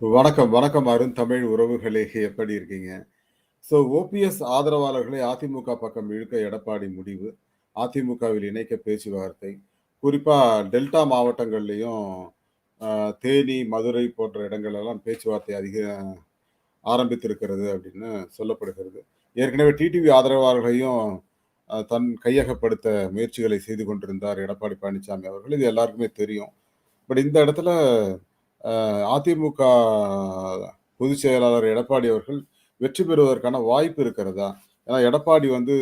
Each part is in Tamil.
வணக்கம், வணக்கம் அருண் தமிழ் உறவுகளே! எப்படி இருக்கீங்க? ஸோ ஓபிஎஸ் ஆதரவாளர்களை அதிமுக பக்கம் இழுக்க எடப்பாடி முடிவு. அதிமுகவில் இணைக்க பேச்சுவார்த்தை. குறிப்பாக டெல்டா மாவட்டங்கள்லேயும் தேனி, மதுரை போன்ற இடங்களெல்லாம் பேச்சுவார்த்தை அதிக ஆரம்பித்திருக்கிறது அப்படின்னு சொல்லப்படுகிறது. ஏற்கனவே டிடிவி ஆதரவாளர்களையும் தன் கையகப்படுத்த முயற்சிகளை செய்து கொண்டிருந்தார் எடப்பாடி பழனிசாமி அவர்கள். இது எல்லாருக்குமே தெரியும். பட் இந்த இடத்துல அதிமுக பொதுச் செயலாளர் எடப்பாடி அவர்கள் வெற்றி பெறுவதற்கான வாய்ப்பு இருக்கிறதா? ஏன்னா எடப்பாடி வந்து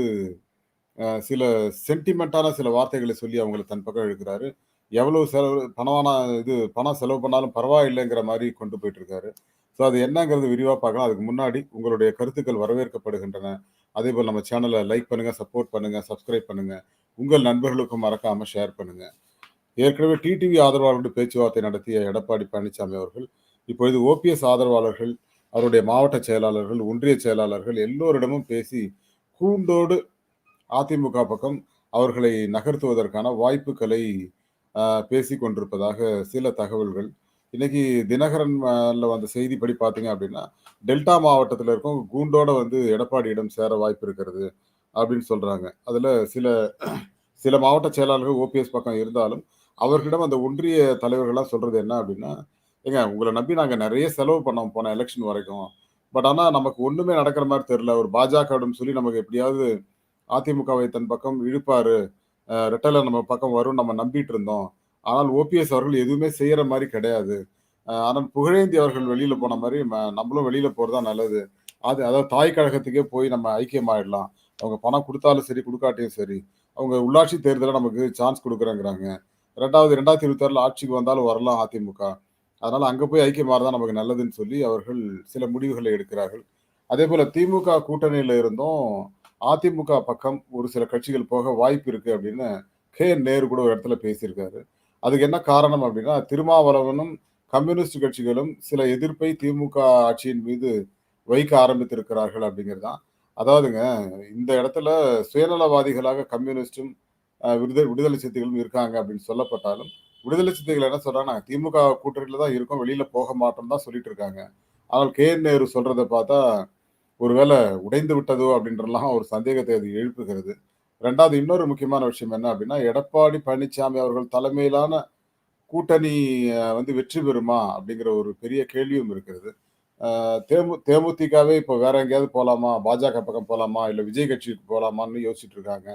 சில சென்டிமெண்ட்டான சில வார்த்தைகளை சொல்லி அவங்கள தன் பக்கம் இழுக்கிறாரு. எவ்வளவு செலவு பணமான இது பணம் செலவு பண்ணாலும் பரவாயில்லைங்கிற மாதிரி கொண்டு போயிட்டுருக்காரு. ஸோ அது என்னங்கிறது விரிவாக பார்க்கலாம். அதுக்கு முன்னாடி உங்களுடைய கருத்துக்கள் வரவேற்கப்படுகின்றன. அதே போல் நம்ம சேனலை லைக் பண்ணுங்கள் சப்போர்ட் பண்ணுங்கள் சப்ஸ்கிரைப் பண்ணுங்கள் உங்கள் நண்பர்களுக்கும் மறக்காமல் ஷேர் பண்ணுங்கள் ஏற்கனவே டிடிவி ஆதரவாளர்கள் பேச்சுவார்த்தை நடத்திய எடப்பாடி பழனிசாமி அவர்கள், இப்பொழுது ஓபிஎஸ் ஆதரவாளர்கள், அவருடைய மாவட்ட செயலாளர்கள், ஒன்றிய செயலாளர்கள் எல்லோரிடமும் பேசி கூண்டோடு அதிமுக பக்கம் அவர்களை நகர்த்துவதற்கான வாய்ப்புகளை பேசி கொண்டிருப்பதாக சில தகவல்கள். இன்னைக்கு தினகரன் அ ல வந்த செய்திப்படி பார்த்தீங்க அப்படின்னா, டெல்டா மாவட்டத்தில் இருக்கும் கூண்டோட வந்து எடப்பாடியிடம் சேர வாய்ப்பு இருக்கிறது அப்படின்னு சொல்றாங்க. அதுல சில சில மாவட்ட செயலாளர்கள் ஓபிஎஸ் பக்கம் இருந்தாலும், அவர்களிடம் அந்த ஒன்றிய தலைவர்கள்லாம் சொல்றது என்ன அப்படின்னா, "ஏங்க உங்களை நம்பி நாங்கள் நிறைய செலவு பண்ணோம் போன எலெக்ஷன் வரைக்கும். பட் ஆனால் நமக்கு ஒன்றுமே நடக்கிற மாதிரி தெரில ஒரு பாஜகவிடம் சொல்லி நமக்கு எப்படியாவது அதிமுகவை தன் பக்கம் இழுப்பாரு. அ நம்ம பக்கம் வரும்னு நம்ம நம்பிட்டு இருந்தோம். ஆனால் ஓபிஎஸ் அவர்கள் எதுவுமே செய்கிற மாதிரி கிடையாது. ஆனால் புகழேந்தி அவர்கள் வெளியில் போன மாதிரி நம்மளும் வெளியில் போகிறதா தான் நல்லது. அது அதாவது தாய் கழகத்துக்கே போய் நம்ம ஐக்கியமாயிடலாம். அவங்க பணம் கொடுத்தாலும் சரி, கொடுக்காட்டியும் சரி. அவங்க உள்ளாட்சி தேர்தலில் நமக்கு சான்ஸ் கொடுக்குறேங்கிறாங்க 2வது 2026ல ஆட்சிக்கு வந்தாலும் வரலாம் அதிமுக. அதனால அங்க போய் ஐக்கியமாறது தான் நமக்கு நல்லதுன்னு சொல்லி அவர்கள் சில முடிவுகளை எடுக்கிறார்கள். அதே போல் திமுக கூட்டணியில இருந்தும் அதிமுக பக்கம் ஒரு சில கட்சிகள் போக வாய்ப்பு இருக்கு அப்படின்னு கே. நேரு கூட ஒரு இடத்துல பேசியிருக்காரு. அதுக்கு என்ன காரணம் அப்படின்னா, திருமாவளவனும், கம்யூனிஸ்ட் கட்சிகளும் சில எதிர்ப்பை திமுக ஆட்சியின் மீது வைக்க ஆரம்பித்திருக்கிறார்கள் அப்படிங்கிறது தான். அதாவதுங்க இந்த இடத்துல சுயநலவாதிகளாக கம்யூனிஸ்டும், விடுதலை விடுதலை சிறுத்தைகளும் இருக்காங்க அப்படின்னு சொல்லப்பட்டாலும், விடுதலை சிறுத்தைகள் என்ன சொல்றாங்க திமுக கூட்டணியில தான் இருக்கோம். வெளியில போக மாட்டோம் தான் சொல்லிட்டு இருக்காங்க. ஆனால் கே. நேரு சொல்றதை பார்த்தா, ஒருவேளை உடைந்து விட்டதோ அப்படின்றலாம் ஒரு சந்தேகத்தை அது எழுப்புகிறது. ரெண்டாவது இன்னொரு முக்கியமான விஷயம் என்ன அப்படின்னா, எடப்பாடி பழனிசாமி அவர்கள் தலைமையிலான கூட்டணி வந்து வெற்றி பெறுமா? அப்படிங்கிற ஒரு பெரிய கேள்வியும் இருக்கிறது. தேமு தேமுதிகவே இப்போ வேற எங்கேயாவது போகலாமா பாஜக பக்கம் போகலாமா இல்லை விஜய் கட்சிக்கு போகலாமான்னு யோசிச்சுட்டு இருக்காங்க.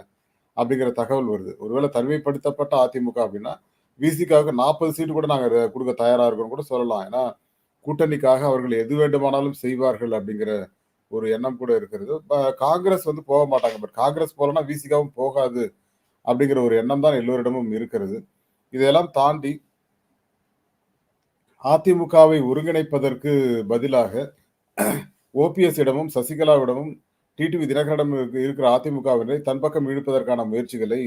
அப்படிங்கிற தகவல் வருது. ஒருவேளை தனிமைப்படுத்தப்பட்ட அதிமுக அப்படின்னா, விசிகாவுக்கு 40 சீட்டு கூட நாங்கள் கொடுக்க தயாராக தயாரா இருக்கோம்னு கூட சொல்லலாம். ஏன்னா, கூட்டணிக்காக அவர்கள் எது வேண்டுமானாலும் செய்வார்கள் அப்படிங்கிற ஒரு எண்ணம் கூட இருக்கிறது. இப்போ காங்கிரஸ் வந்து போக மாட்டாங்க. பட் காங்கிரஸ் போகலன்னா விசிகாவும் போகாது அப்படிங்கிற ஒரு எண்ணம் தான் எல்லோரிடமும் இருக்கிறது. இதையெல்லாம் தாண்டி அதிமுகவை ஒருங்கிணைப்பதற்கு பதிலாக ஓபிஎஸ் இடமும், சசிகலாவிடமும், டிடிவி தினகரனிடம் இருக்கிற அதிமுகவினரை தன் பக்கம் இழுப்பதற்கான முயற்சிகளை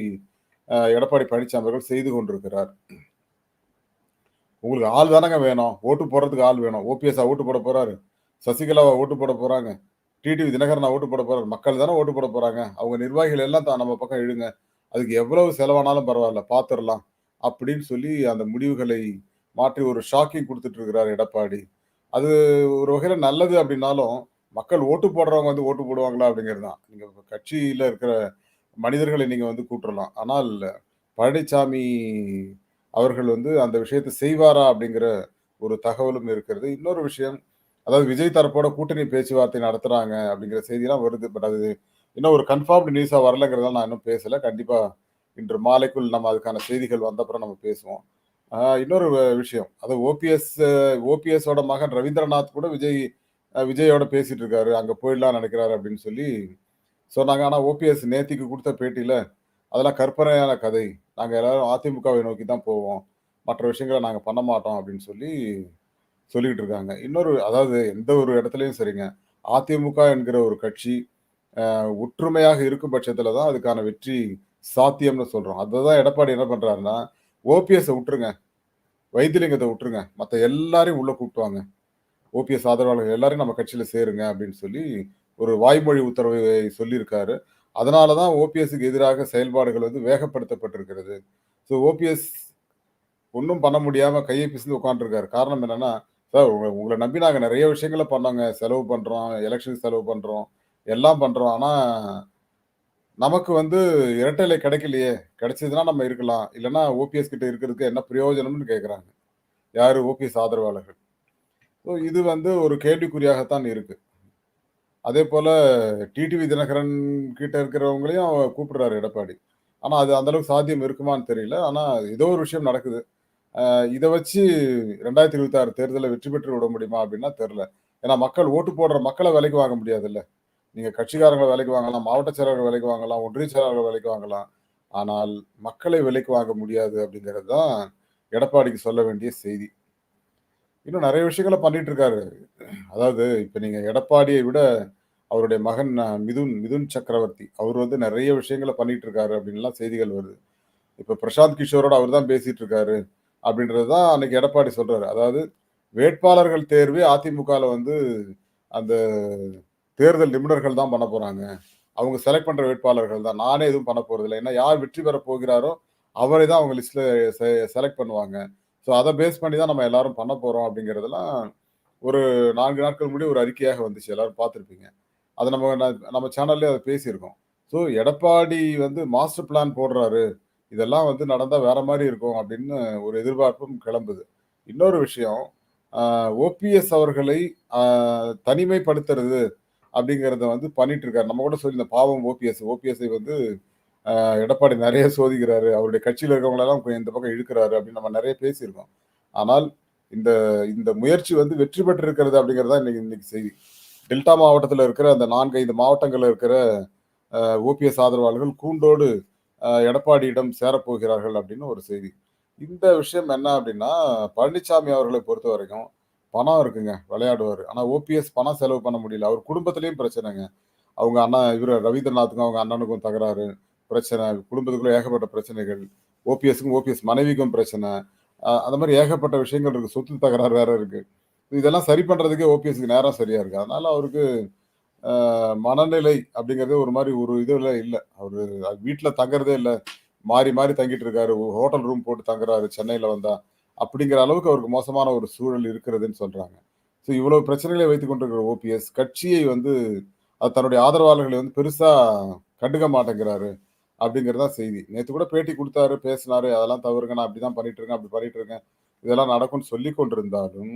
எடப்பாடி பழனிசாமி அவர்கள் செய்து கொண்டிருக்கிறார். உங்களுக்கு ஆள் தானங்க வேணும். ஓட்டு போடுறதுக்கு ஆள் வேணும். ஓபிஎஸ்ஸா ஓட்டு போட போறாரு? சசிகலாவை ஓட்டு போட போறாங்க? டிடிவி தினகரனா ஓட்டு போட போறாரு? மக்கள் தானே ஓட்டு போட போறாங்க. அவங்க நிர்வாகிகள் எல்லாம் தான் நம்ம பக்கம் இழுங்க. அதுக்கு எவ்வளவு செலவானாலும் பரவாயில்ல பார்த்துடலாம் அப்படின்னு சொல்லி அந்த முடிவுகளை மாற்றி ஒரு ஷாக்கிங் கொடுத்துட்டு இருக்கிறார் எடப்பாடி. அது ஒரு வகையில் நல்லது அப்படின்னாலும், மக்கள் ஓட்டு போடுறவங்க வந்து ஓட்டு போடுவாங்களா? அப்படிங்கிறது தான். நீங்கள் கட்சியில் இருக்கிற மனிதர்களை நீங்கள் வந்து கூட்டுறலாம். ஆனால் பழனிசாமி அவர்கள் வந்து அந்த விஷயத்த செய்வாரா? அப்படிங்கிற ஒரு தகவலும் இருக்கிறது. இன்னொரு விஷயம், அதாவது விஜய் தரப்போட கூட்டணி பேச்சுவார்த்தை நடத்துகிறாங்க அப்படிங்கிற செய்திலாம் வருது. பட் அது இன்னும் ஒரு கன்ஃபார்ம்டு நியூஸாக வரலங்கிறதால நான் இன்னும் பேசலை கண்டிப்பாக இன்று மாலைக்குள் நம்ம அதுக்கான செய்திகள் வந்தப்புறம் நம்ம பேசுவோம். இன்னொரு வ விஷயம். அது ஓபிஎஸ் ஓபிஎஸோட மகன் ரவீந்திரநாத் கூட விஜய் விஜயோட பேசிட்டு இருக்காரு. அங்க போயிடலாம் நினைக்கிறாரு அப்படின்னு சொல்லி சொன்னாங்க. ஆனா ஓபிஎஸ் நேத்திக்கு கொடுத்த பேட்டியில, அதெல்லாம் கற்பனையான கதை. நாங்க எல்லாரும் அதிமுகவை நோக்கி தான் போவோம். மற்ற விஷயங்கள நாங்க பண்ண மாட்டோம் அப்படின்னு சொல்லி சொல்லிக்கிட்டு இருக்காங்க. இன்னொரு அதாவது எந்த ஒரு இடத்துலயும் சரிங்க. அதிமுக என்கிற ஒரு கட்சி ஒற்றுமையாக இருக்கும் பட்சத்தில் தான் அதுக்கான வெற்றி சாத்தியம்னு சொல்றோம். அததான் எடப்பாடி என்ன பண்றாருன்னா, ஓபிஎஸ்ஸ விட்டுருங்க. வைத்தியலிங்கத்தை விட்டுருங்க. மற்ற எல்லாரையும் உள்ள கூப்பிட்டுவாங்க வாங்க. ஓபிஎஸ் ஆதரவாளர்கள் எல்லாரையும் நம்ம கட்சியில் சேருங்க அப்படின்னு சொல்லி ஒரு வாய்மொழி உத்தரவை சொல்லியிருக்காரு. அதனால தான் ஓபிஎஸ்க்கு எதிராக செயல்பாடுகள் வந்து வேகப்படுத்தப்பட்டிருக்கிறது. ஸோ ஓபிஎஸ் ஒன்றும் பண்ண முடியாமல் கையை பிசைந்து உட்காந்துருக்காரு காரணம் என்னென்னா சார் உங்களை உங்களை நம்பி நாங்கள் நிறைய விஷயங்கள பண்ணோங்க. செலவு பண்ணுறோம் எலெக்ஷன் செலவு பண்ணுறோம் எல்லாம் பண்ணுறோம் ஆனால் நமக்கு வந்து இரட்டைலை கிடைக்கலையே! கிடைச்சதுன்னா நம்ம இருக்கலாம். இல்லைன்னா ஓபிஎஸ் கிட்ட இருக்கிறதுக்கு என்ன பிரயோஜனம்னு கேட்குறாங்க. யார் ஓபிஎஸ் ஆதரவாளர்கள். ஸோ இது வந்து ஒரு கேள்விக்குறியாகத்தான் இருக்கு. அதேபோல டிடிவி தினகரன் கிட்ட இருக்கிறவங்களையும் கூப்பிடுறாரு எடப்பாடி. ஆனா, அது அந்த அளவுக்கு சாத்தியம் இருக்குமான்னு தெரியல. ஆனா, ஏதோ ஒரு விஷயம் நடக்குது. இதை வச்சு ரெண்டாயிரத்தி இருபத்தி ஆறு தேர்தலில் வெற்றி பெற்று விட முடியுமா? அப்படின்னா தெரில ஏன்னா மக்கள் ஓட்டு போடுற மக்களை விலைக்கு வாங்க முடியாதுல்ல. நீங்கள் கட்சிக்காரங்களை விலைக்கு வாங்கலாம், மாவட்ட செயலாளர்கள் விலைக்கு வாங்கலாம், ஒன்றிய செயலாளர்கள் விலைக்கு வாங்கலாம். ஆனால் மக்களை விலைக்கு வாங்க முடியாது அப்படிங்கிறது தான் எடப்பாடிக்கு சொல்ல வேண்டிய செய்தி. இன்னும் நிறைய விஷயங்கள பண்ணிட்டு இருக்காரு. அதாவது இப்ப நீங்க எடப்பாடியை விட அவருடைய மகன் மிதுன் மிதுன் சக்கரவர்த்தி. அவர் வந்து நிறைய விஷயங்கள பண்ணிட்டு இருக்காரு அப்படின்லாம் செய்திகள் வருது. இப்ப பிரசாந்த் கிஷோரோட அவர் தான் பேசிட்டு இருக்காரு. அப்படின்றது தான் அன்னைக்கு எடப்பாடி சொல்றாரு. அதாவது வேட்பாளர்கள் தேர்வே அதிமுகவில் வந்து அந்த தேர்தல் நிபுணர்கள் தான் பண்ண போறாங்க. அவங்க செலக்ட் பண்ற வேட்பாளர்கள் தான். நானே எதுவும் பண்ண இல்லை ஏன்னா யார் வெற்றி பெற போகிறாரோ, அவரை தான் அவங்க லிஸ்ட்ல செ செலக்ட் பண்ணுவாங்க. ஸோ அதை பேஸ் பண்ணி தான் நம்ம எல்லாரும் பண்ண போகிறோம் அப்படிங்கிறதெல்லாம் ஒரு நான்கு நாட்கள் முன்னாடி ஒரு அறிக்கையாக வந்துச்சு. எல்லாரும் பார்த்துருப்பீங்க அதை நம்ம நம்ம சேனல்லே அதை பேசியிருக்கோம். ஸோ எடப்பாடி வந்து மாஸ்டர் பிளான் போடுறாரு. இதெல்லாம் வந்து நடந்தால் வேற மாதிரி இருக்கும் அப்படின்னு ஒரு எதிர்பார்ப்பும் கிளம்புது. இன்னொரு விஷயம், ஓபிஎஸ் அவர்களை தனிமைப்படுத்துறது அப்படிங்கிறத வந்து பண்ணிட்டு இருக்காரு. நம்ம கூட சொல்லியிருந்த பாவம் ஓபிஎஸ். ஓபிஎஸ்ஐ வந்து எடப்பாடி நிறைய சோதிக்கிறாரு. அவருடைய கட்சியில் இருக்கிறவங்களலாம் இந்த பக்கம் இழுக்கிறாரு அப்படின்னு நம்ம நிறைய பேசியிருக்கோம். ஆனால் இந்த இந்த முயற்சி வந்து வெற்றி பெற்றிருக்கிறது அப்படிங்கிறது தான் இன்னைக்கு இன்னைக்கு செய்தி. டெல்டா மாவட்டத்தில் இருக்கிற அந்த நான்கு ஐந்து மாவட்டங்களில் இருக்கிற ஓபிஎஸ் ஆதரவாளர்கள் கூண்டோடு எடப்பாடியிடம் சேரப்போகிறார்கள் அப்படின்னு ஒரு செய்தி. இந்த விஷயம் என்ன அப்படின்னா பழனிசாமி அவர்களை பொறுத்தவரைக்கும் பணம் இருக்குங்க. விளையாடுவார் ஆனால் ஓபிஎஸ் பணம் செலவு பண்ண முடியல. அவர் குடும்பத்துலேயும் பிரச்சனைங்க. அவங்க அண்ணா இவரு ரவீந்திரநாத்துக்கும் அவங்க அண்ணனுக்கும் தகராறு, பிரச்சனை. குடும்பத்துக்குள்ள ஏகப்பட்ட பிரச்சனைகள். ஓபிஎஸ்க்கும் ஓபிஎஸ் மனைவிக்கும் பிரச்சனை. அந்த மாதிரி ஏகப்பட்ட விஷயங்கள் இருக்கு. சொத்து தகராறு வேற இருக்கு. இதெல்லாம் சரி பண்றதுக்கே ஓபிஎஸ்க்கு நேரம் சரியா இருக்கு. அதனால அவருக்கு மனநிலை அப்டிங்கிறதே ஒரு மாதிரி ஒரு இதுல இல்லை அவரு வீட்டில் தங்குறதே இல்லை மாறி மாறி தங்கிட்டு இருக்காரு. ஹோட்டல் ரூம் போட்டு தங்குறாரு சென்னையில வந்தா. அப்படிங்கிற அளவுக்கு அவருக்கு மோசமான ஒரு சூழல் இருக்கிறதுன்னு சொல்றாங்க. ஸோ இவ்வளவு பிரச்சனைகளை வைத்துக் கொண்டிருக்கிற ஓபிஎஸ் கட்சியை வந்து அது தன்னுடைய ஆதரவாளர்களை வந்து பெருசா கண்டுக்க மாட்டேங்கிறாரு. அப்படிங்கிறதா தான் செய்தி. நேற்று கூட பேட்டி கொடுத்தாரு பேசினாரு. அதெல்லாம் தவறுங்க. நான் அப்டிதான் பண்ணிட்டு இருக்கேன், அப்படி பண்ணிட்டு இருக்கேன். இதெல்லாம் நடக்கும்னு சொல்லி கொண்டிருந்தாலும்,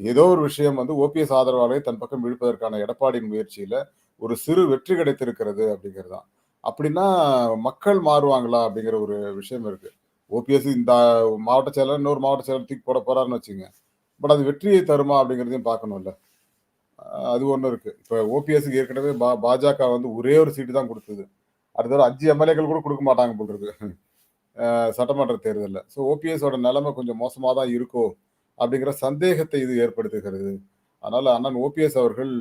ஏதோ ஒரு விஷயம் வந்து ஓபிஎஸ் ஆதரவாளரை தன் பக்கம் இழுப்பதற்கான எடப்பாடியின் முயற்சியில ஒரு சிறு வெற்றி கிடைத்திருக்கிறது அப்படிங்கிறது தான். அப்படின்னா மக்கள் மாறுவாங்களா? அப்படிங்கிற ஒரு விஷயம் இருக்கு. ஓபிஎஸ் இந்த மாவட்ட செயலர் இன்னொரு மாவட்ட செயலர் தூக்கி போட போறாருன்னு வச்சுங்க பட் அது வெற்றியை தருமா? அப்படிங்கிறதையும் பார்க்கணும்ல. அது ஒன்று இருக்கு. இப்போ ஓபிஎஸ்க்கு ஏற்கனவே பா பாஜக வந்து ஒரே ஒரு சீட்டு தான் கொடுத்தது அடுத்த தடவ 5 எம்எல்ஏக்கள் கூட கொடுக்க மாட்டாங்க போல் இருக்கு. சட்டமன்ற தேர்தலில் ஸோ ஓபிஎஸோட நிலைமை கொஞ்சம் மோசமாக தான் இருக்கோ? அப்படிங்கிற சந்தேகத்தை இது ஏற்படுத்துகிறது. அதனால் அண்ணன் ஓபிஎஸ் அவர்கள்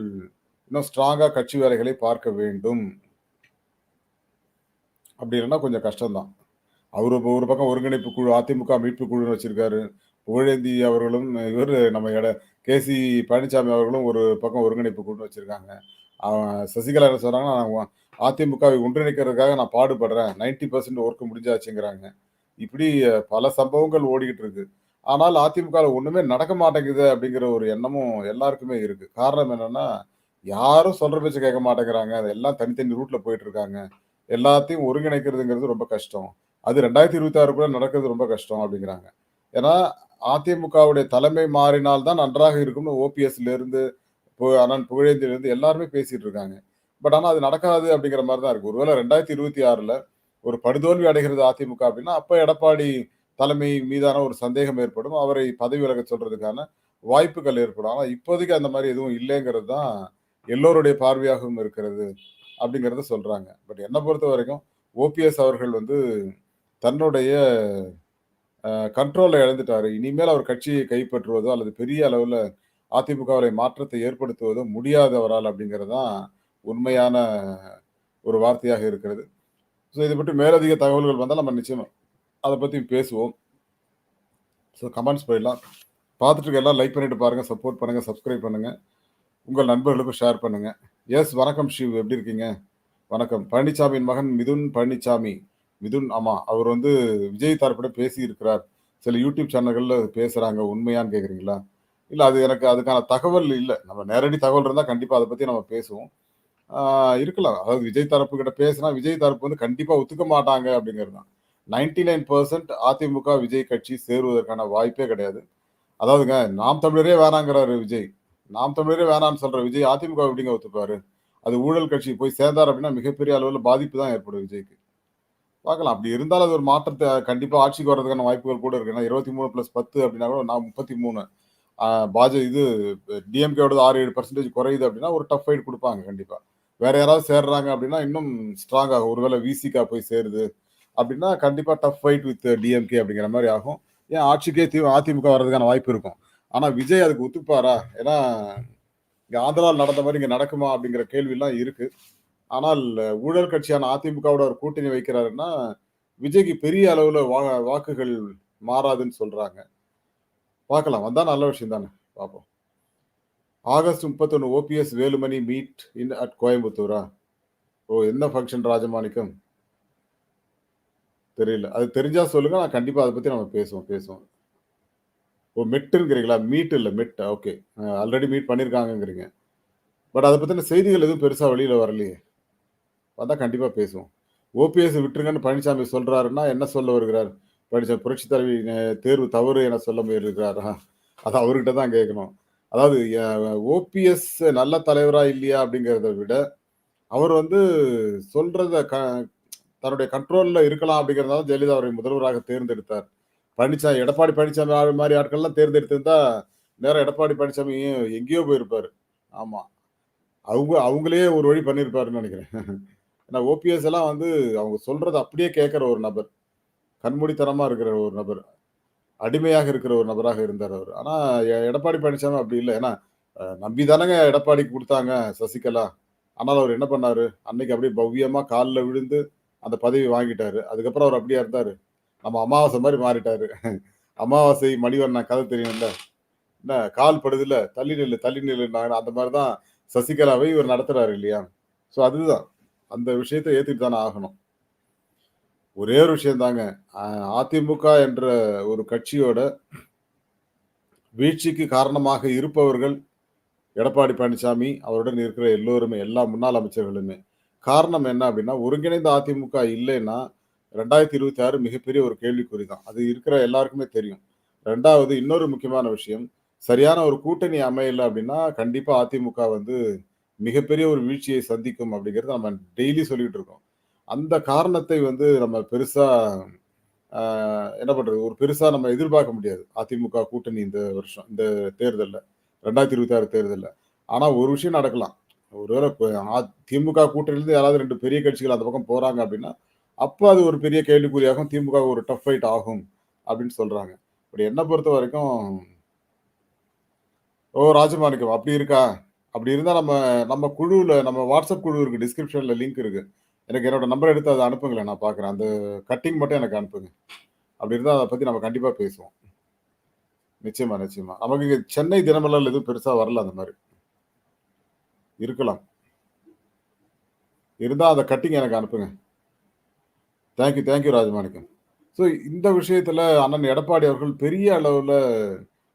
இன்னும் ஸ்ட்ராங்காக கட்சி வேலைகளை பார்க்க வேண்டும். அப்படி இல்லைன்னா கொஞ்சம் கஷ்டம் தான். ஒரு பக்கம் ஒருங்கிணைப்பு குழு, அதிமுக மீட்பு குழுன்னு வச்சிருக்காரு. புகழேந்தி அவர்களும் இவர் நம்ம எட கேசி பழனிசாமி அவர்களும் ஒரு பக்கம் ஒருங்கிணைப்பு குழுன்னு வச்சிருக்காங்க. அவன் சசிகலா என்ன சொல்றாங்கன்னா, அதிமுகவை ஒன்றிணைக்கிறதுக்காக நான் பாடுபடுறேன். நைன்டி பர்சன்ட் ஒர்க் முடிஞ்சாச்சுங்கிறாங்க. இப்படி பல சம்பவங்கள் ஓடிக்கிட்டு இருக்கு. ஆனால் அதிமுகவில் ஒன்றுமே நடக்க மாட்டேங்குது அப்படிங்கிற ஒரு எண்ணமும் எல்லாருக்குமே இருக்கு. காரணம் என்னன்னா, யாரும் சொல்ற பேச்சு கேட்க மாட்டேங்கிறாங்க. எல்லாம் தனித்தனி ரூட்ல போயிட்டு இருக்காங்க. எல்லாத்தையும் ஒருங்கிணைக்கிறதுங்கிறது ரொம்ப கஷ்டம். அது 2026க்குள்ள நடக்கிறது ரொம்ப கஷ்டம் அப்படிங்கிறாங்க ஏன்னா அதிமுகவுடைய தலைமை மாறினால் தான் நன்றாக இருக்கும்னு ஓபிஎஸ்ல இருந்து, அண்ணன் புகழேந்திலிருந்து எல்லாருமே பேசிட்டு இருக்காங்க. பட் ஆனால் அது நடக்காது அப்படிங்கிற மாதிரி தான் இருக்கு. ஒருவேள 2026ல ஒரு படுதோல்வி அடைகிறது அதிமுக அப்படின்னா அப்போ எடப்பாடி தலைமை மீதான ஒரு சந்தேகம் ஏற்படும். அவரை பதவி விலக சொல்றதுக்கான வாய்ப்புகள் ஏற்படும். ஆனால் இப்போதைக்கு அந்த மாதிரி எதுவும் இல்லைங்கிறது தான் எல்லோருடைய பார்வையாகவும் இருக்கிறது. அப்படிங்கிறத சொல்றாங்க. பட் என்னை பொறுத்த வரைக்கும் ஓபிஎஸ் அவர்கள் வந்து தன்னுடைய கண்ட்ரோலை இழந்துட்டார் இழந்துட்டாரு. இனிமேல் அவர் கட்சியை கைப்பற்றுவதோ அல்லது பெரிய அளவில் அதிமுகவில மாற்றத்தை ஏற்படுத்துவது முடியாது அவரால் தான் உண்மையான ஒரு வார்த்தையாக இருக்கிறது. ஸோ இதை பற்றி மேலதிக தகவல்கள் வந்தால் நம்ம நிச்சயம் அதை பற்றி பேசுவோம். ஸோ கமெண்ட்ஸ் போயிடலாம். பார்த்துட்டு இருக்க எல்லாம் லைக் பண்ணிட்டு பாருங்கள் சப்போர்ட் பண்ணுங்கள் சப்ஸ்கிரைப் பண்ணுங்கள் உங்கள் நண்பர்களுக்கும் ஷேர் பண்ணுங்கள் எஸ் வணக்கம் ஷிவ் எப்படி இருக்கீங்க? வணக்கம். பழனிசாமியின் மகன் மிதுன் பழனிசாமி. மிதுன் ஆமாம் அவர் வந்து விஜய் தரப்பிடம் பேசியிருக்கிறார். சில யூடியூப் சேனல்களில் பேசுகிறாங்க உண்மையான்னு கேட்குறீங்களா இல்லை அது எனக்கு அதுக்கான தகவல் இல்லை நம்ம நேரடி தகவல் இருந்தால் கண்டிப்பாக அதை பற்றி நம்ம பேசுவோம். இருக்கலாம். அதாவது விஜய் தரப்பு கிட்ட பேசினா, விஜய் தரப்பு வந்து கண்டிப்பாக ஒத்துக்க மாட்டாங்க அப்படிங்கிறது தான். 99% அதிமுக, விஜய் கட்சி சேருவதற்கான வாய்ப்பே கிடையாது. அதாவதுங்க நாம் தமிழரே வேணாங்கிறாரு விஜய். நாம் தமிழரே வேணான்னு சொல்ற விஜய் அதிமுக எப்படிங்க ஒத்துப்பாரு? அது ஊழல் கட்சி போய் சேர்ந்தார் அப்படின்னா மிகப்பெரிய அளவில் பாதிப்பு தான் ஏற்படும் விஜய்க்கு. பார்க்கலாம். அப்படி இருந்தாலும் அது ஒரு மாற்றத்தை கண்டிப்பாக ஆட்சிக்கு வர்றதுக்கான வாய்ப்புகள் கூட இருக்கு. ஏன்னா 23+10 அப்படின்னா கூட நான் முப்பத்தி மூணு பாஜ இது டிஎம்கேவோடது 6, 7% குறையுது அப்படின்னா ஒரு டஃப் ஃபைட் கொடுப்பாங்க கண்டிப்பாக வேற யாராவது சேர்றாங்க அப்படின்னா இன்னும் ஸ்ட்ராங் ஆகும். ஒருவேளை விசிகா போய் சேருது அப்படின்னா கண்டிப்பாக டஃப் ஃபைட் வித் டிஎம்கே அப்படிங்கிற மாதிரி ஆகும். ஏன் ஆட்சிக்கே தி அதிமுக வர்றதுக்கான வாய்ப்பு இருக்கும். ஆனால் விஜய் அதுக்கு ஒத்துப்பாரா? ஏன்னா இங்கே ஆந்திராவில் நடந்த மாதிரி இங்கே நடக்குமா? அப்படிங்கிற கேள்விலாம் இருக்குது ஆனால் ஊழல் கட்சியான அதிமுகவோட ஒரு கூட்டணி வைக்கிறாருன்னா, விஜய்க்கு பெரிய அளவில் வா வாக்குகள் மாறாதுன்னு சொல்கிறாங்க பார்க்கலாம். வந்தா நல்ல விஷயம் தானே. பார்ப்போம். August 31 OPS Velumani meet in at கோயம்புத்தூரா? ஓ! என்ன ஃபங்க்ஷன் ராஜமாணிக்கம்? தெரியல. அது தெரிஞ்சா சொல்லுங்க. நான் கண்டிப்பாக அதை பற்றி நம்ம பேசுவோம், பேசுவோம். ஓ! மெட்டுங்கிறீங்களா? மீட் இல்லை மெட். ஓகே. ஆல்ரெடி மீட் பண்ணியிருக்காங்கங்கிறீங்க. பட் அதை பற்றின செய்திகள் எதுவும் பெருசாக வெளியில் வரலையே. வந்தால் கண்டிப்பாக பேசுவோம். ஓபிஎஸ் விட்டுருங்கன்னு பழனிசாமி சொல்கிறாருன்னா என்ன சொல்ல வருகிறார்? பழனிசாமி புரட்சி தலைவி தேர்வு தவறு என சொல்ல முயற்சிக்கிறாரா அத அவர்கிட்ட தான் கேட்கணும். அதாவது ஓபிஎஸ் நல்ல தலைவரா இல்லையா அப்படிங்கிறத விட, அவர் வந்து சொல்றத க தன்னுடைய கண்ட்ரோல்ல இருக்கலாம் அப்படிங்கிறதால ஜெயலலிதா அவரை முதல்வராக தேர்ந்தெடுத்தார். பழனிசாமி எடப்பாடி பழனிசாமி ஆள் மாதிரி ஆட்கள்லாம் தேர்ந்தெடுத்திருந்தா, நேரம் எடப்பாடி பழனிசாமி எங்கேயோ போயிருப்பாரு. ஆமாம் அவங்க அவங்களே ஒரு வழி பண்ணியிருப்பாருன்னு நினைக்கிறேன் ஏன்னா ஓபிஎஸ் எல்லாம் வந்து அவங்க சொல்றத அப்படியே கேட்குற ஒரு நபர். கண்மூடித்தனமாக இருக்கிற ஒரு நபர். அடிமையாக இருக்கிற ஒரு நபராக இருந்தார் அவர் ஆனால் எ எடப்பாடி பழனிசாமி அப்படி இல்லை ஏன்னா நம்பி தானங்க எடப்பாடிக்கு கொடுத்தாங்க சசிகலா. ஆனால் அவர் என்ன பண்ணார் அன்னைக்கு அப்படியே பவ்யமாக காலில் விழுந்து அந்த பதவி வாங்கிட்டாரு. அதுக்கப்புறம் அவர் அப்படியே இருந்தார் நம்ம அமாவாசை மாதிரி மாறிட்டாரு. அமாவாசை மணிவண்ணன் கதை தெரியும்ல. என்ன கால் படுதுல்ல, தள்ளி நெல் தள்ளி நில்லுன்னாங்க. அந்த மாதிரி தான் சசிகலாவை இவர் நடத்துறாரு இல்லையா? ஸோ அதுதான். அந்த விஷயத்தை ஏத்துட்டு தானே ஆகணும். ஒரே ஒரு விஷயம் தாங்க. அதிமுக என்ற ஒரு கட்சியோட வீழ்ச்சிக்கு காரணமாக இருப்பவர்கள் எடப்பாடி பழனிசாமி, அவருடன் இருக்கிற எல்லோருமே, எல்லா முன்னாள் அமைச்சர்களுமே. காரணம் என்ன அப்படின்னா, ஒருங்கிணைந்த அதிமுக இல்லைன்னா 2026 மிகப்பெரிய ஒரு கேள்விக்குறி தான். அது இருக்கிற எல்லாருக்குமே தெரியும். ரெண்டாவது இன்னொரு முக்கியமான விஷயம், சரியான ஒரு கூட்டணி அமையல அப்படின்னா, கண்டிப்பாக அதிமுக வந்து மிகப்பெரிய ஒரு வீழ்ச்சியை சந்திக்கும் அப்படிங்கிறது நம்ம டெய்லி சொல்லிட்டு இருக்கோம். அந்த காரணத்தை வந்து நம்ம பெருசாக என்ன பண்ணுறது ஒரு பெருசாக நம்ம எதிர்பார்க்க முடியாது. அதிமுக கூட்டணி இந்த வருஷம், இந்த தேர்தலில் ரெண்டாயிரத்தி இருபத்தி ஆறு தேர்தலில் ஆனால் ஒரு விஷயம் நடக்கலாம். ஒருவேளை அ திமுக கூட்டணியிலேருந்து யாராவது ரெண்டு பெரிய கட்சிகள் அந்த பக்கம் போகிறாங்க அப்படின்னா, அப்போ அது ஒரு பெரிய கேள்விக்குறியாகும். திமுக ஒரு டஃப் ஃபைட் ஆகும் அப்படின்னு சொல்கிறாங்க இப்படி என்னை பொறுத்த வரைக்கும் ஓ! ராஜமாணிக்கம் அப்படி இருக்கா? அப்படி இருந்தால் நம்ம நம்ம குழுவில் நம்ம வாட்ஸ்அப் குழு இருக்குது டிஸ்கிரிப்ஷனில் லிங்க் இருக்குது எனக்கு என்னோட நம்பர் எடுத்து அதை அனுப்புங்களேன். நான் பார்க்குறேன். அந்த கட்டிங் மட்டும் எனக்கு அனுப்புங்க. அப்படி இருந்தால் அதை பற்றி நம்ம கண்டிப்பாக பேசுவோம். நிச்சயமா, நிச்சயமா. நமக்கு இங்கே சென்னை தினமலர்ல எதுவும் பெருசாக வரல அந்த மாதிரி இருக்கலாம். இருந்தால் அந்த கட்டிங் எனக்கு அனுப்புங்க. Thank you, thank you Rajamanickam. So இந்த விஷயத்தில் அண்ணன் எடப்பாடி அவர்கள் பெரிய அளவில்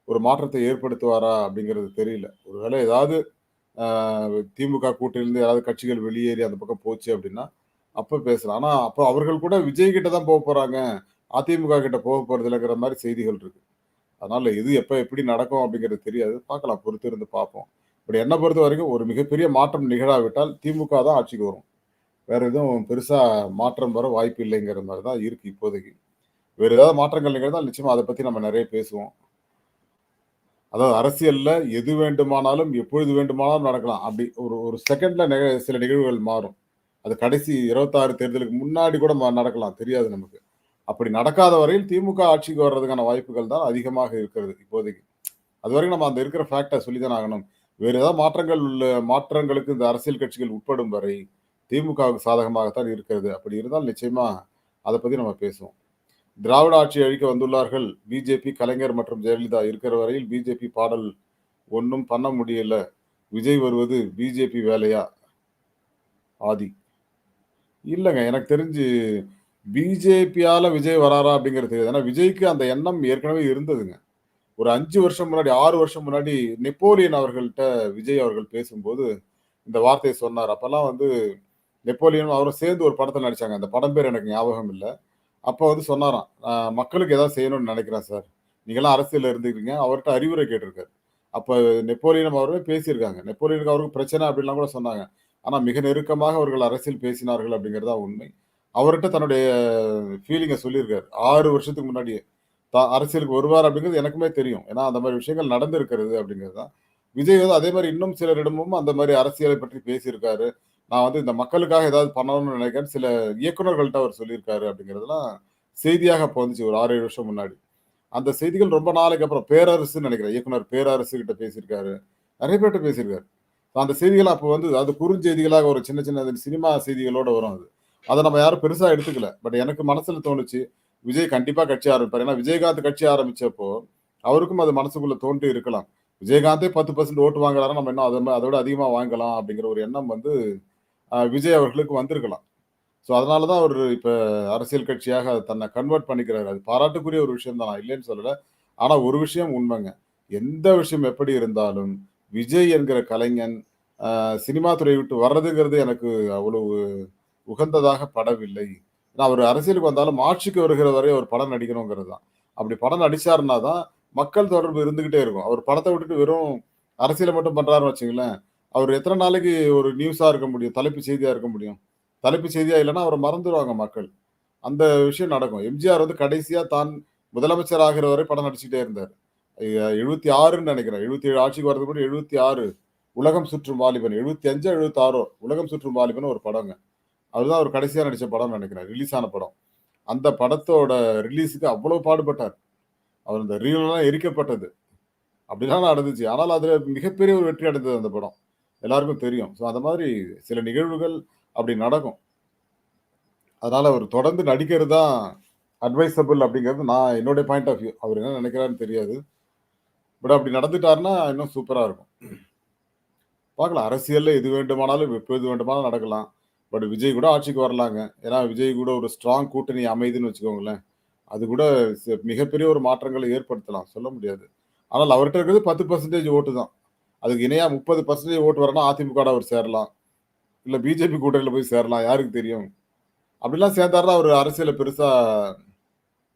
ஒரு மாற்றத்தை ஏற்படுத்துவாரா அப்படிங்கிறது தெரியல. ஒருவேளை ஏதாவது திமுக கூட்டிலிருந்து யாராவது கட்சிகள் வெளியேறி அந்த பக்கம் போச்சு அப்படின்னா, அப்ப பேசலாம். ஆனா அப்ப அவர்கள் கூட விஜய் கிட்ட தான் போக போறாங்க. அதிமுக கிட்ட போக போறதில்லங்கிற மாதிரி செய்திகள் இருக்கு. அதனால எது எப்ப எப்படி நடக்கும் அப்படிங்கிறது தெரியாது. பார்க்கலாம். பொறுத்து இருந்து பார்ப்போம். இப்படி என்ன பொறுத்தவரைக்கும் ஒரு மிகப்பெரிய மாற்றம் நிகழாவிட்டால் திமுக தான் ஆட்சிக்கு வரும். வேற எதுவும் பெருசா மாற்றம் வர வாய்ப்பு இல்லைங்கிற மாதிரி தான் இருக்கு இப்போதைக்கு. வேற ஏதாவது மாற்றங்கள் நிகழ்ந்தால் நிச்சயமா அதை பத்தி நம்ம நிறைய பேசுவோம். அதாவது அரசியல்ல எது வேண்டுமானாலும், எப்பொழுது வேண்டுமானாலும் நடக்கலாம். அப்படி ஒரு ஒரு செகண்ட்ல நிக சில நிகழ்வுகள் மாறும். அது கடைசி 26 தேர்தலுக்கு முன்னாடி கூட நடக்கலாம். தெரியாது நமக்கு. அப்படி நடக்காத வரையில் திமுக ஆட்சிக்கு வர்றதுக்கான வாய்ப்புகள் தான் அதிகமாக இருக்கிறது இப்போதைக்கு. அது வரைக்கும் நம்ம அந்த இருக்கிற ஃபேக்டை சொல்லிதான் ஆகணும். வேறு ஏதாவது மாற்றங்கள் உள்ள மாற்றங்களுக்கு இந்த அரசியல் கட்சிகள் உட்படும் வரை, திமுகவுக்கு சாதகமாகத்தான் இருக்கிறது. அப்படி இருந்தால் நிச்சயமா அதை பற்றி நம்ம பேசுவோம். திராவிட ஆட்சி அழிக்க வந்துள்ளார்கள். பிஜேபி, கலைஞர் மற்றும் ஜெயலலிதா இருக்கிற வரையில் பிஜேபி பாடல் ஒன்றும் பண்ண முடியல. விஜய் வருவது பிஜேபி வேலையா? ஆதி. இல்லைங்க எனக்கு தெரிஞ்சு பிஜேபியால விஜய் வராரா அப்படிங்கிறது தெரியாது. ஏன்னா விஜய்க்கு அந்த எண்ணம் ஏற்கனவே இருந்ததுங்க. ஒரு அஞ்சு வருஷம் முன்னாடி, ஆறு வருஷம் முன்னாடி நெப்போலியன் அவர்கள்ட்ட விஜய் அவர்கள் பேசும்போது, இந்த வார்த்தையை சொன்னார் அப்போல்லாம் வந்து நெப்போலியனும் அவரும் சேர்ந்து ஒரு படத்தில் நடிச்சாங்க. அந்த படம் பேர் எனக்கு ஞாபகம் இல்லை அப்போ வந்து சொன்னாராம், மக்களுக்கு ஏதாவது செய்யணும்னு நினைக்கிறேன் சார். நீங்களாம் அரசியலில் இருந்துக்கிறீங்க." அவர்கிட்ட அறிவுரை கேட்டிருக்காரு. அப்போ நெப்போலியன் அவர்களும் பேசியிருக்காங்க. நெப்போலியனுக்கு அவருக்கு பிரச்சனை அப்படின்லாம் கூட சொன்னாங்க. ஆனால் மிக நெருக்கமாக அவர்கள் அரசியல் பேசினார்கள் அப்படிங்கிறது தான் உண்மை. அவர்கிட்ட தன்னுடைய ஃபீலிங்கை சொல்லியிருக்காரு. ஆறு வருஷத்துக்கு முன்னாடியே. தா அரசியலுக்கு வருவார் அப்படிங்கிறது எனக்குமே தெரியும். ஏன்னா அந்த மாதிரி விஷயங்கள் நடந்திருக்கிறது அப்படிங்கிறது தான். விஜய் வந்து அதே மாதிரி இன்னும் சிலரிடமும் அந்த மாதிரி அரசியலை பற்றி பேசியிருக்காரு. நான் வந்து இந்த மக்களுக்காக ஏதாவது பண்ணணும்னு நினைக்கிறேன் சில இயக்குநர்கள்ட்ட அவர் சொல்லியிருக்காரு அப்படிங்கிறதுலாம் செய்தியாக போந்துச்சு ஒரு 6, 7 வருஷம் முன்னாடி. அந்த செய்திகள் ரொம்ப நாளைக்கு அப்புறம் பேரரசுன்னு நினைக்கிறேன் இயக்குனர் பேரரசு கிட்ட பேசியிருக்காரு. நிறைய பேர்கிட்ட பேசியிருக்காரு. அந்த செய்திகள் அப்போ வந்து அது குறுஞ்செய்திகளாக ஒரு சின்ன சின்ன சினிமா செய்திகளோட வரும் அது. அதை நம்ம யாரும் பெருசாக எடுத்துக்கல. பட் எனக்கு மனசில் தோணுச்சு. விஜய் கண்டிப்பாக கட்சி ஆரம்பிப்பார் ஏன்னா விஜயகாந்த் கட்சி ஆரம்பித்தப்போ அவருக்கும் அது மனசுக்குள்ளே தோன்றி இருக்கலாம். விஜயகாந்தே 10% ஓட்டு வாங்குறாருன்னா, நம்ம இன்னும் அதை அதோட அதிகமாக வாங்கலாம் அப்படிங்கிற ஒரு எண்ணம் வந்து விஜய் அவர்களுக்கு வந்திருக்கலாம். ஸோ அதனால தான் அவர் இப்போ அரசியல் கட்சியாக தன்னை கன்வெர்ட் பண்ணிக்கிறாரு. அது பாராட்டுக்குரிய ஒரு விஷயம் தான். நான் இல்லைன்னு சொல்லலை ஆனால் ஒரு விஷயம் உண்மைங்க. எந்த விஷயம் எப்படி இருந்தாலும், விஜய் என்கிற கலைஞன் சினிமா துறையை விட்டு வர்றதுங்கிறது எனக்கு அவ்வளவு உகந்ததாக படவில்லை. ஏன்னா அவர் அரசியலுக்கு வந்தாலும் ஆட்சிக்கு வருகிற வரை அவர் படம் நடிக்கணுங்கிறது தான். அப்படி படம் நடிச்சாருன்னா தான் மக்கள் தொடர்பு இருந்துகிட்டே இருக்கும். அவர் படத்தை விட்டுட்டு வெறும் அரசியலை மட்டும் பண்ணுறாருன்னு வச்சுங்களேன் அவர் எத்தனை நாளைக்கு ஒரு நியூஸாக இருக்க முடியும்? தலைப்பு செய்தியாக இருக்க முடியும்? தலைப்பு செய்தியாக இல்லைன்னா அவரை மறந்துடுவாங்க மக்கள். அந்த விஷயம் நடக்கும். எம்ஜிஆர் வந்து கடைசியாக தான் முதலமைச்சர் ஆகிற வரை படம் நடிச்சுட்டே இருந்தார் எழுபத்தி ஆறுன்னு நினைக்கிறேன் எழுபத்தி ஏழு ஆட்சிக்கு வரதுக்கு எழுபத்தி ஆறு உலகம் சுற்றும் வாலிபன் 75ஓ 76ஓ உலகம் சுற்றும் வாலிபன் ஒரு படங்க. அதுதான் அவர் கடைசியாக நடித்த படம்னு நினைக்கிறேன் ரிலீஸ் ஆன படம். அந்த படத்தோட ரிலீஸுக்கு அவ்வளோ பாடுபட்டார். அவர் அந்த ரீல்லாம் எரிக்கப்பட்டது. அப்படிலாம் நடந்துச்சு. ஆனால் அதில் மிகப்பெரிய ஒரு வெற்றி அடைந்தது அந்த படம். எல்லாருக்கும் தெரியும். ஸோ அந்த மாதிரி சில நிகழ்வுகள் அப்படி நடக்கும். அதனால் அவர் தொடர்ந்து நடிக்கிறது தான் அட்வைசபிள் அப்படிங்கிறது நான் என்னுடைய பாயிண்ட் ஆஃப் வியூ. அவர் என்ன நினைக்கிறான்னு தெரியாது. பட் அப்படி நடந்துட்டாருன்னா இன்னும் சூப்பராக இருக்கும். பார்க்கலாம். அரசியலில் எது வேண்டுமானாலும் எப்போ எது வேண்டுமானாலும் நடக்கலாம். பட் விஜய் கூட ஆட்சிக்கு வரலாங்க. ஏன்னா விஜய் கூட ஒரு ஸ்ட்ராங் கூட்டணி அமையுதுன்னு வச்சுக்கோங்களேன். அது கூட மிகப்பெரிய ஒரு மாற்றங்களை ஏற்படுத்தலாம். சொல்ல முடியாது. ஆனால் அவர்கிட்ட இருக்கிறது 10% ஓட்டு தான். அதுக்கு இணையாக முப்பது பர்சன்டேஜ் ஓட்டு வரனா அதிமுகவோட அவர் சேரலாம். இல்லை பிஜேபி கூட்டணியில் போய் சேரலாம். யாருக்கு தெரியும்? அப்படிலாம் சேர்ந்தாருன்னா அவர் அரசியலை பெருசாக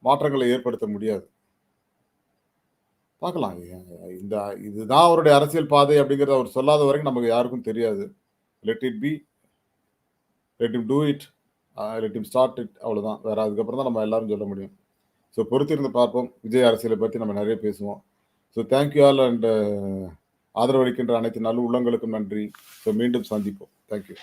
மாற்றங்களை ஏற்படுத்த முடியாது. பார்க்கலாம். இந்த இதுதான் அவருடைய அரசியல் பாதை அப்படிங்கிறத அவர் சொல்லாத வரைக்கும் நமக்கு யாருக்கும் தெரியாது. Let it be. Let him do it. Let him start it அவ்வளோதான். வேறு அதுக்கப்புறம் தான் நம்ம எல்லாரும் சொல்ல முடியும். ஸோ பொறுத்திருந்து பார்ப்போம். விஜய் அரசியலை பற்றி நம்ம நிறைய பேசுவோம். So thank you all and ஆதரவளிக்கின்ற அனைத்து நல்ல உள்ளங்களுக்கும் நன்றி. ஸோ மீண்டும் சந்திப்போம். Thank you.